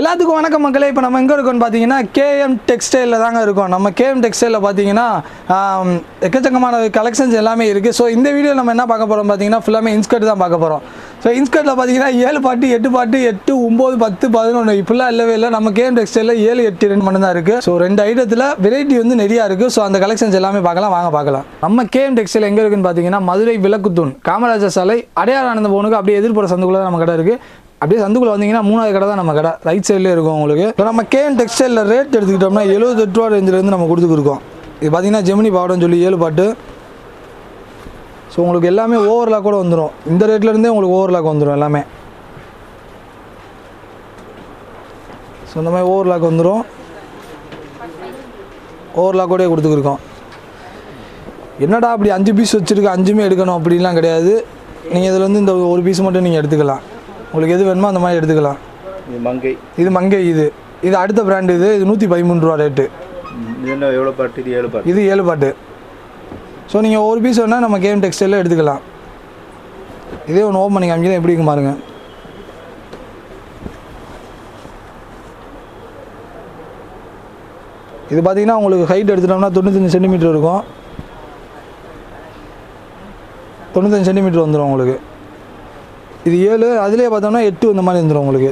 எல்லாத்துக்கும் வணக்கம் மக்களே. இப்போ நம்ம எங்கே இருக்கோம்னு பார்த்தீங்கன்னா கேஎம் டெக்ஸ்டைலில் தாங்க இருக்கோம். நம்ம கேஎம் டெக்ஸ்டைலில் பார்த்தீங்கன்னா எக்கச்சக்கமான கலெக்ஷன்ஸ் எல்லாமே இருக்குது ஸோ இந்த வீடியோ நம்ம என்ன பார்க்க போகிறோம் பார்த்தீங்கன்னா ஃபுல்லாமே இன்ஸ்கர்ட் தான் பார்க்க போகிறோம் ஸோ இன்ஸ்கர்ட்டில் பார்த்தீங்கன்னா ஏழு பாட்டு எட்டு பாட்டு எட்டு ஒம்பது பத்து பதினொன்று இப்படிலாம் இல்லவே இல்லை. நம்ம கேஎம் டெக்ஸ்டைலில் ஏழு எட்டு ரெண்டு மட்டும் தான் இருக்குது ஸோ ரெண்டு ஐட்டத்தில் வெரைட்டி வந்து நிறையா இருக்குது ஸோ அந்த கலெக்ஷன்ஸ் எல்லாமே பார்க்கலாம். வாங்க பார்க்கலாம். நம்ம கேஎம் டெக்ஸ்டைல் எங்கே இருக்குன்னு பார்த்தீங்கன்னா மதுரை விளக்குத்தூண் காமராஜர் சாலை அடையார் ஆனந்த போனுக்கு அப்படியே எதிர்ப்புற சந்துக்குள்ளே தான் நம்ம கடை இருக்குது அப்படியே சந்துக்குள்ள வந்தீங்கன்னா மூணாவது கடை தான் நம்ம கடை. ரைட் சைட்லேயே இருக்கும் உங்களுக்கு. இப்போ நம்ம கேஎன் டெக்ஸ்டைலில் ரேட் எடுத்துக்கிட்டோம்னா எழுபத்தெட்டு ரூபா ரேஞ்சிலேருந்து நம்ம கொடுத்துருக்கோம் இது பார்த்தீங்கன்னா ஜெமினி பாவடம்னு சொல்லி ஏழு பாட்டு. ஸோ உங்களுக்கு எல்லாமே ஓவர்லாக் கூட வந்துடும் இந்த ரேட்லேருந்தே உங்களுக்கு ஓவர்லாக் வந்துடும் எல்லாமே. ஸோ இந்த மாதிரி ஓவர்லாக் வந்துடும் ஓவர்லாக் கூட கொடுத்துருக்கோம் என்னடா அப்படி அஞ்சு பீஸ் வச்சுருக்க அஞ்சுமே எடுக்கணும் அப்படின்லாம் கிடையாது. நீங்கள் இதில் வந்து இந்த ஒரு பீஸ் மட்டும் நீங்கள் எடுத்துக்கலாம். உங்களுக்கு எது வேணுமோ அந்த மாதிரி எடுத்துக்கலாம். இது மங்கை. இது மங்கை இது. இது அடுத்த பிராண்டு இது. இது நூற்றி பதிமூணு ரூபா ரேட்டு என்ன எவ்வளோ பாட்டு? இது ஏழு பாட்டு. இது ஏழு பாட்டு. ஸோ நீங்கள் ஒரு பீஸ் வேணால் நம்ம கேம் டெக்ஸ்டைலில் எடுத்துக்கலாம். இதே ஒன்று ஓப்பன் பண்ணி காமிக்கிறேன். எப்படி இருக்கு பாருங்க. இது பார்த்தீங்கன்னா உங்களுக்கு ஹைட் எடுத்துட்டோம்னா தொண்ணூத்தஞ்சு சென்டிமீட்டர் இருக்கும். தொண்ணூத்தஞ்சு சென்டிமீட்டர் வந்துடும் உங்களுக்கு. இது ஏழு அதிலே பார்த்தோம்னா எட்டு இந்த மாதிரி வந்துடும் உங்களுக்கு.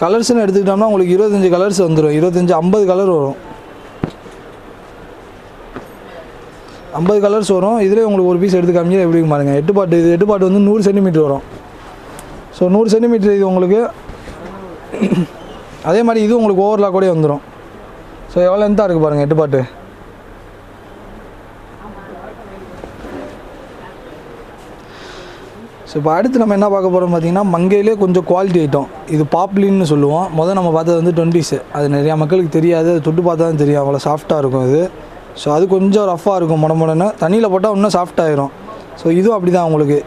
கலர்ஸ்னு எடுத்துக்கிட்டோம்னா உங்களுக்கு இருபத்தஞ்சி கலர்ஸ் வந்துடும் இருபத்தஞ்சி ஐம்பது கலர் வரும். ஐம்பது கலர்ஸ் வரும். இதிலே உங்களுக்கு ஒரு பீஸ் எடுத்து காமிச்சு எப்படி பாருங்கள் பாருங்க. எட்டு பாட்டு இது எட்டு பாட்டு வந்து நூறு சென்டிமீட்டர் வரும். ஸோ நூறு சென்டிமீட்டர் இது உங்களுக்கு. அதே மாதிரி இது உங்களுக்கு ஓவர்லாக் கூட வந்துடும் ஸோ எவ்வளோ லென்த்தாக இருக்குது பாருங்கள் எட்டு பாட்டு? ஸோ இப்போ அடுத்து நம்ம என்ன பார்க்க போகிறோம் பார்த்தீங்கன்னா மங்கையிலே கொஞ்சம் குவாலிட்டி ஐட்டம் இது பாப்லின்னு சொல்லுவோம். முதல் நம்ம பார்த்தது வந்து டுவெண்ட்டிஸு அது நிறையா மக்களுக்கு தெரியாது. அது தொட்டு பார்த்தா தான் தெரியும். அவ்வளோ சாஃப்ட்டாக இருக்கும் இது ஸோ அது கொஞ்சம் ரஃப்பாக இருக்கும் முட முடன்னு. தண்ணியில் போட்டால் இன்னும் சாஃப்ட் ஆயிரும். ஸோ இதுவும் அப்படி தான் உங்களுக்கு.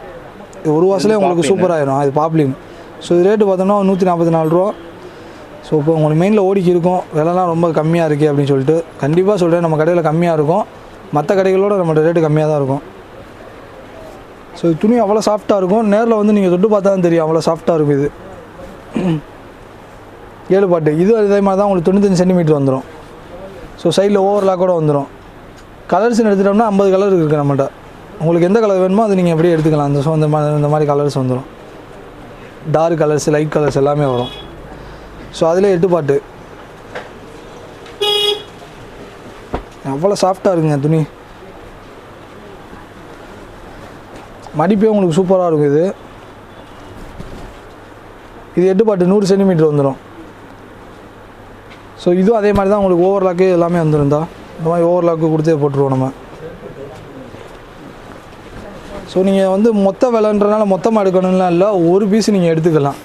ஒரு வாசலே உங்களுக்கு சூப்பராகிடும் அது பாப்லின் ஸோ இது ரேட்டு பார்த்தோம்னா நூற்றி நாற்பத்தி நாலு ரூபா. ஸோ இப்போ உங்களுக்கு மெயினில் ஓடிக்கி இருக்கும். விலைலாம் ரொம்ப கம்மியாக இருக்குது அப்படின்னு சொல்லிட்டு. கண்டிப்பாக சொல்கிறேன் நம்ம கடையில் கம்மியாக இருக்கும். மற்ற கடைகளோட நம்மளோட ரேட்டு கம்மியாக தான் இருக்கும். ஸோ இது துணி அவ்வளோ சாஃப்ட்டாக இருக்கும். நேரில் வந்து நீங்கள் தொட்டு பார்த்தா தான் தெரியும். அவ்வளோ சாஃப்ட்டாக இருக்கும் இது. ஏழு பாட்டு. இது அதே மாதிரி தான் உங்களுக்கு தொண்ணூத்தஞ்சு சென்டிமீட்டர் வந்துடும் ஸோ சைடில் ஓவர்லாக் கூட வந்துடும் கலர்ஸ்னு எடுத்துட்டோம்னா ஐம்பது கலர் இருக்குது நம்மகிட்ட உங்களுக்கு எந்த கலர் வேணுமோ அது நீங்கள் எப்படியே எடுத்துக்கலாம். அந்த ஸோ இந்த மாதிரி இந்த மாதிரி கலர்ஸ் வந்துடும் டார்க் கலர்ஸ் லைட் கலர்ஸ் எல்லாமே வரும். ஸோ அதில் எட்டு பாட்டு. அவ்வளோ சாஃப்டாக இருக்குங்க துணி. மடிப்பே உங்களுக்கு சூப்பராக இருக்கும் இது. இது எட்டு பாட்டு நூறு சென்டிமீட்டர் வந்துடும் ஸோ இதுவும் அதே மாதிரி தான் உங்களுக்கு ஓவர்லாக்கு எல்லாமே வந்துருந்தா இந்த மாதிரி ஓவர்லாக்கு கொடுத்தே போட்டுருவோம் நம்ம. ஸோ நீங்கள் வந்து மொத்த விலைன்றனால மொத்தமாக எடுக்கணும்லாம் இல்லை. ஒரு பீஸ் நீங்கள் எடுத்துக்கலாம்.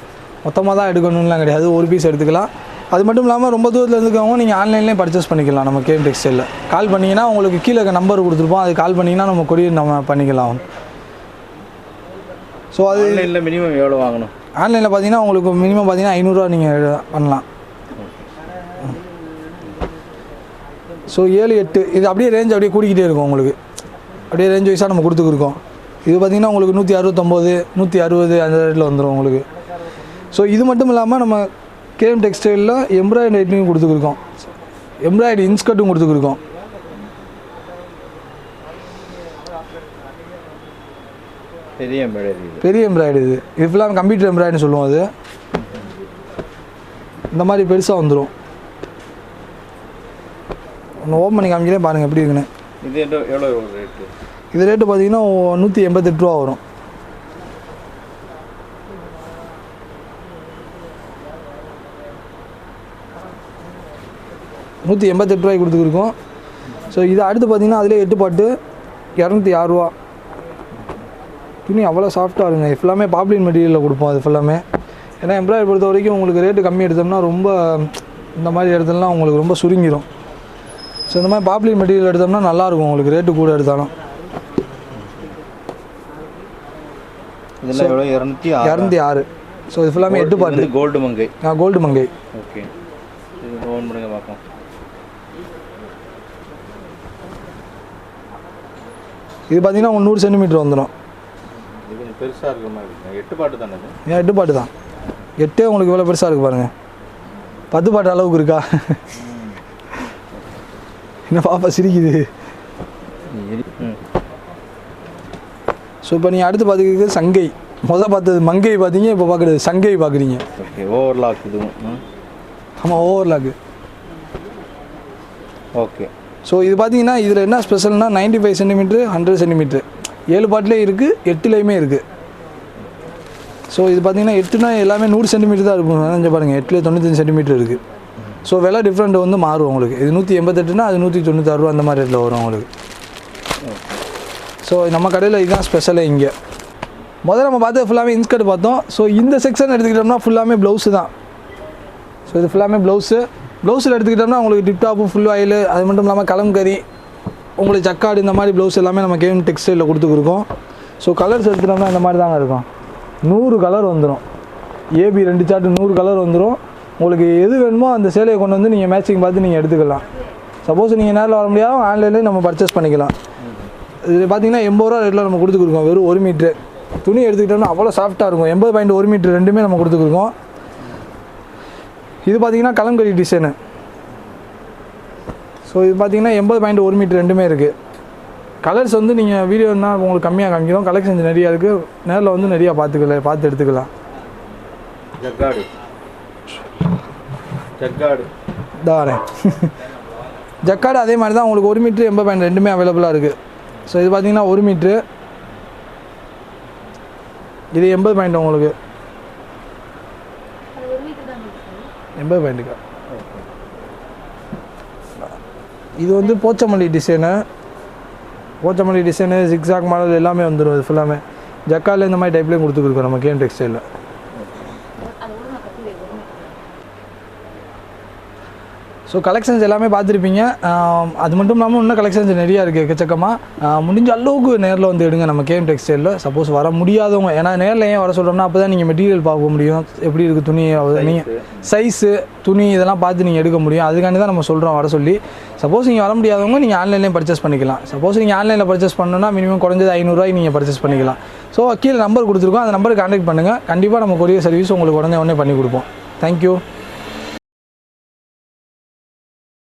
மொத்தமாக தான் எடுக்கணும்லாம் கிடையாது. ஒரு பீஸ் எடுத்துக்கலாம். அது மட்டும் இல்லாமல் ரொம்ப தூரத்தில் இருந்துக்கவங்க நீங்கள் ஆன்லைன்லேயே பர்ச்சேஸ் பண்ணிக்கலாம் நம்ம கேம் டெக்ஸ்டைலில் கால் பண்ணிங்கன்னா உங்களுக்கு கீழே நம்பர் கொடுத்துருப்போம். அது கால் பண்ணிங்கன்னா நம்ம கொரியர் நம்ம பண்ணிக்கலாம். ஸோ அது ஆன்லைனில் மினிமம் எவ்வளோ வாங்கணும்? ஆன்லைனில் பார்த்தீங்கன்னா உங்களுக்கு மினிமம் பார்த்தீங்கன்னா ஐநூறுரூவா நீங்கள் பண்ணலாம். ஸோ ஏழு எட்டு இது அப்படியே ரேஞ்ச் அப்படியே கூடிக்கிட்டே இருக்கும் உங்களுக்கு. அப்படியே ரேஞ்ச் வைஸாக நம்ம கொடுத்துருக்கோம் இது பார்த்தீங்கன்னா உங்களுக்கு நூற்றி அறுபத்தொம்போது நூற்றி அறுபது அந்த ரேட்டில் வந்துடும் உங்களுக்கு. ஸோ இது மட்டும் இல்லாமல் நம்ம கேஎம் டெக்ஸ்டைலில் எம்ப்ராய்டரியும் கொடுத்துருக்கோம் எம்ப்ராய்டரி இன்ஸ்கர்ட்டும் கொடுத்துருக்கோம் பெரிய எம்ப்ராய்டரி இது. பெரிய எம்ப்ராய்டரி இது. இது ஃபுல்லாக கம்ப்யூட்டர் எம்ப்ராய்டரின்னு சொல்லுவோம் அது. இந்த மாதிரி பெருசாக வந்துடும் ஒன்று ஓப்பன் பண்ணி காமிக்கிறேன் பாருங்கள் எப்படி இருக்குன்னு. இது எவ்வளோ ரேட்டு இது ரேட்டு பார்த்தீங்கன்னா நூற்றி எண்பத்தெட்டு ரூபா வரும். நூற்றி எண்பத்தெட்டு ரூபாய்க்கு கொடுத்துருக்கோம் ஸோ இது அடுத்து பார்த்தீங்கன்னா அதிலே எட்டு பாட்டு இரநூத்தி ஆறுரூவா துணி அவ்வளோ சாஃப்டாக இருக்குங்க. ஃபுல்லாமே பாப்ளின் மெட்டீரியலில் கொடுப்போம் அது ஃபுல்லாமே ஏன்னா எம்ப்ராய்டரி பொறுத்த வரைக்கும் உங்களுக்கு ரேட்டு கம்மி எடுத்தோம்னா ரொம்ப இந்த மாதிரி இடத்துலலாம் உங்களுக்கு ரொம்ப சுருங்கிடும் ஸோ இந்த மாதிரி பாப்ளின் மெட்டீரியல் எடுத்தோம்னா நல்லாயிருக்கும் உங்களுக்கு ரேட்டு கூட எடுத்தாலும். இதெல்லாம் எவ்வளோ இரநூத்தி ஆறு? இரநூத்தி ஆறு. ஸோ இது ஃபுல்லாமே எட்டு பாட்டு. கோல்டு மங்கை. கோல்டு மங்கை. ஓகே இது ஓன் பண்ணுங்க பார்க்கலாம் இது பார்த்தீங்கன்னா நூறு சென்டிமீட்டர் வந்துடும் பெருசாக இருக்கிற மாதிரி இருக்கு எட்டு பாட்டு தானே ஏன் எட்டு பாட்டு தான்? எட்டே உங்களுக்கு இவ்வளோ பெருசாக இருக்குது பாருங்கள் பத்து பாட்டு அளவுக்கு இருக்கா? என்ன பாப்பா சிரிக்குது. ஸோ இப்போ நீங்கள் அடுத்து பார்த்துக்கிறது சங்கை. முதல் பார்த்தது மங்கை பார்த்தீங்க இப்போ பார்க்குறது சங்கை பார்க்குறீங்க ஓகே ஓவர்லாக் இதுவும் ஆமாம் ஓவர்லாக்கு ஓகே. ஸோ இது பார்த்தீங்கன்னா இதில் என்ன ஸ்பெஷல்னா 95 ஃபைவ் சென்டிமீட்ரு ஹண்ட்ரட் சென்டிமீட்ரு ஏழு பாட்டிலே இருக்குது எட்டுலேயுமே இருக்குது ஸோ இது பார்த்தீங்கன்னா எட்டுனா எல்லாமே நூறு சென்டிமீட்டர் தான் இருக்கும். நினைஞ்சு பாருங்கள் எட்டில் தொண்ணூத்தஞ்சு சென்டிமீட்டர் இருக்குது ஸோ விலை டிஃப்ரெண்ட் வந்து மாறும் உங்களுக்கு. இது நூற்றி எண்பத்தெட்டுனா அது நூற்றி தொண்ணூத்தாறு ரூபா அந்த மாதிரி ரேட்டில் வரும் உங்களுக்கு. ஸோ நம்ம கடையில் இதுதான் ஸ்பெஷலே இங்கே. முதல்ல நம்ம பார்த்தது ஃபுல்லாமே இன்ஸ்கர்ட் பார்த்தோம். ஸோ இந்த செக்ஷன் எடுத்துக்கிட்டோம்னா ஃபுல்லாமே ப்ளவுஸு தான். ஸோ இது ஃபுல்லாமே ப்ளவுஸு ப்ளவுஸில் எடுத்துக்கிட்டோம்னா உங்களுக்கு டிப்டாப்பு ஃபுல் ஆயில் அது மட்டும் இல்லாமல் கலம்கறி உங்களுக்கு ஜக்காடு இந்த மாதிரி ப்ளவுஸ் எல்லாமே நம்ம கேம் டெக்ஸ்டைலில் கொடுத்துருக்கோம் ஸோ கலர்ஸ் எடுத்துட்டோம்னா இந்த மாதிரி தாங்க இருக்கும். நூறு கலர் வந்துடும் ஏபி ரெண்டு சார்ட்டு நூறு கலர் வந்துடும் உங்களுக்கு எது வேணுமோ அந்த சேலையை கொண்டு வந்து நீங்கள் மேட்சிங் பார்த்து நீங்கள் எடுத்துக்கலாம். சப்போஸ் நீங்கள் நேரில் வர முடியாத ஆன்லைன்லேயே நம்ம பர்ச்சேஸ் பண்ணிக்கலாம். இது பார்த்தீங்கன்னா எண்பது ரூபா ரேட்டில் நம்ம கொடுத்துருக்கோம் வெறும் ஒரு மீட்ரு துணி எடுத்துக்கிட்டோம்னா அவ்வளோ சாஃப்ட்டாக இருக்கும். எண்பது பாயிண்ட் ஒரு மீட்ரு ரெண்டுமே நம்ம கொடுத்துருக்கோம் இது பார்த்தீங்கன்னா கலங்கரி டிசைனு ஸோ இது பார்த்தீங்கன்னா எண்பது பாயிண்ட் ஒரு மீட்டர் ரெண்டுமே இருக்குது கலர்ஸ் வந்து நீங்கள் வீடியோனா உங்களுக்கு கம்மியாக காமிக்கிறோம். கலெக்ஷன்ஸ் நிறையா இருக்குது நேரில் வந்து நிறையா பார்த்துக்கலாம் பார்த்து எடுத்துக்கலாம். ஜக்காடு. ஜக்காடு. இதான் வரேன். ஜக்காடு அதே மாதிரி தான் உங்களுக்கு ஒரு மீட்ரு எண்பது பாயிண்ட் ரெண்டுமே அவைலபிளாக இருக்குது ஸோ இது பார்த்தீங்கன்னா ஒரு மீட்ரு இது எண்பது பாயிண்ட் உங்களுக்கு. எண்பது பாயிண்ட்டுக்கா இது வந்து Pochampally design Pochampally design zigzag model எல்லாமே வந்துடும் இது ஃபுல்லாமே ஜக்கால் இந்த மாதிரி டைப்லேயும் கொடுத்துருக்கோம் நம்ம கேம் டெக்ஸ்டைலில் ஸோ கலெக்ஷன்ஸ் எல்லாமே பார்த்துருப்பீங்க. அது மட்டும் இல்லாமல் இன்னும் கலெக்ஷன்ஸ் நிறையா இருக்குது எக்கச்சக்கமாக முடிஞ்ச அளவுக்கு நேரில் வந்து எடுங்க நம்ம கேம் டெக்ஸ்டைலில் சப்போஸ் வர முடியாதவங்க ஏன்னா நேரில் ஏன் வர சொல்கிறோம்னா அப்போ தான் நீங்கள் மெட்டீரியல் பார்க்க முடியும். எப்படி இருக்குது துணி நீங்கள் சைஸு துணி இதெல்லாம் பார்த்து நீங்கள் எடுக்க முடியும். அதுக்காண்டி தான் நம்ம சொல்கிறோம் வர சொல்லி. சப்போஸ் நீங்கள் வர முடியாதவங்க நீங்கள் ஆன்லைன்லேயும் பர்ச்சேஸ் பண்ணிக்கலாம். சப்போஸ் நீங்கள் ஆன்லைனில் பர்ச்சேஸ் பண்ணணும்னா மினிமம் குறைஞ்சது ஐநூறுரூவாய்க்கு நீங்கள் பர்ச்சேஸ் பண்ணிக்கலாம். ஸோ கீழே நம்பர் கொடுத்துருக்கோம். அந்த நம்பருக்கு கான்டாக்ட் பண்ணுங்கள் கண்டிப்பாக நம்ம கொரியர் சர்வீஸ் உங்களுக்கு உடனே உடனே பண்ணி கொடுப்போம். தேங்க்யூ